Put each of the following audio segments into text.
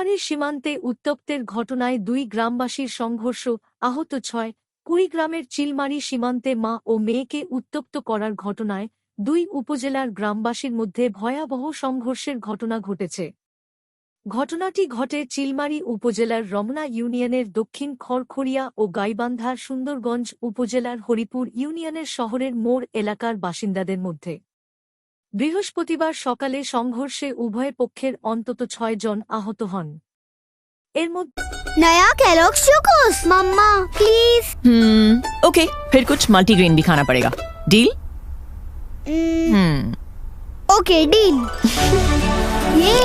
চিলমারির সীমান্তে উত্তপ্তের ঘটনায় দুই গ্রামবাসীর সংঘর্ষ, আহত ছয়। কুড়িগ্রামের চিলমারি সীমান্তে মা ও মেয়েকে উত্তপ্ত করার ঘটনায় দুই উপজেলার গ্রামবাসীর মধ্যে ভয়াবহ সংঘর্ষের ঘটনা ঘটেছে। ঘটনাটি ঘটে চিলমারি উপজেলার রমনা ইউনিয়নের দক্ষিণ খড়খড়িয়া ও গাইবান্ধার সুন্দরগঞ্জ উপজেলার হরিপুর ইউনিয়নের শহরের মোড় এলাকার বাসিন্দাদের মধ্যে। বৃহস্পতিবার সকালে সংঘর্ষে উভয় পক্ষের অন্তত ছয় জন আহত হন এর মধ্যে नया Kellogg's Chocos mamma please hmm okay फिर कुछ मल्टीग्रेन भी खाना पड़ेगा डील हम्म ओके डील ये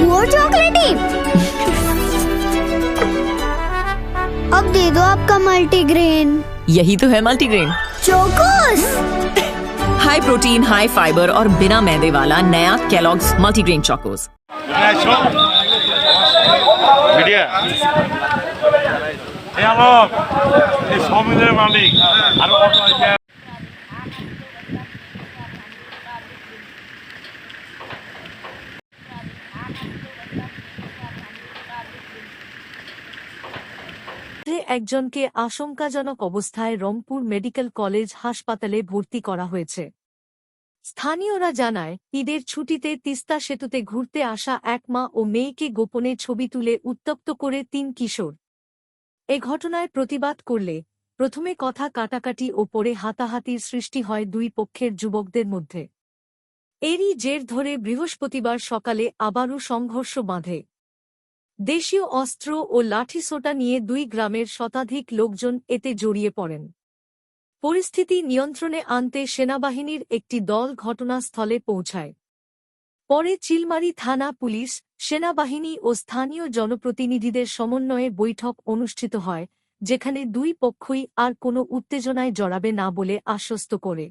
वो चॉकलेटी अब दे दो आपका मल्टीग्रेन यही तो है multigrain chocos high protein high fibre और बिना मैदे वाला नया कैलॉग्स मल्टीग्रेन चोकोस মিডিয়া এই আলোক এই সমিলের মালিক আছে একজনকে আশঙ্কাজনক অবস্থায় রংপুর মেডিকেল কলেজ হাসপাতালে ভর্তি করা হয়েছে। স্থানীয়রা জানায়, ঈদের ছুটিতে তিস্তা সেতুতে ঘুরতে আসা এক মা ও মেয়েকে গোপনে ছবি তুলে উত্তপ্ত করে তিন কিশোর। এ ঘটনায় প্রতিবাদ করলে প্রথমে কথা কাটাকাটি ও পরে হাতাহাতির সৃষ্টি হয় দুই পক্ষের যুবকদের মধ্যে। এরই জের ধরে বৃহস্পতিবার সকালে আবারও সংঘর্ষ বাঁধে। দেশীয় অস্ত্র ও লাঠিসোঁটা নিয়ে দুই গ্রামের শতাধিক লোকজন এতে জড়িয়ে পড়েন। পরিস্থিতি নিয়ন্ত্রণে আনতে সেনাবাহিনীর একটি দল ঘটনাস্থলে পৌঁছায়। পরে চিলমারি থানা পুলিশ, সেনাবাহিনী ও স্থানীয় জনপ্রতিনিধিদের সমন্বয়ে বৈঠক অনুষ্ঠিত হয়, যেখানে দুই পক্ষই আর কোনো উত্তেজনায় জড়াবে না বলে আশ্বস্ত করে।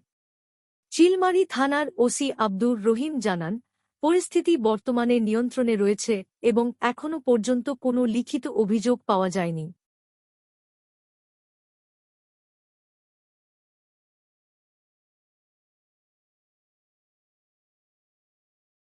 চিলমারি থানার ওসি আব্দুর রহিম জানান পরিস্থিতি বর্তমানে নিয়ন্ত্রণে রয়েছে এবং এখনও পর্যন্ত কোনো লিখিত অভিযোগ পাওয়া যায়নি।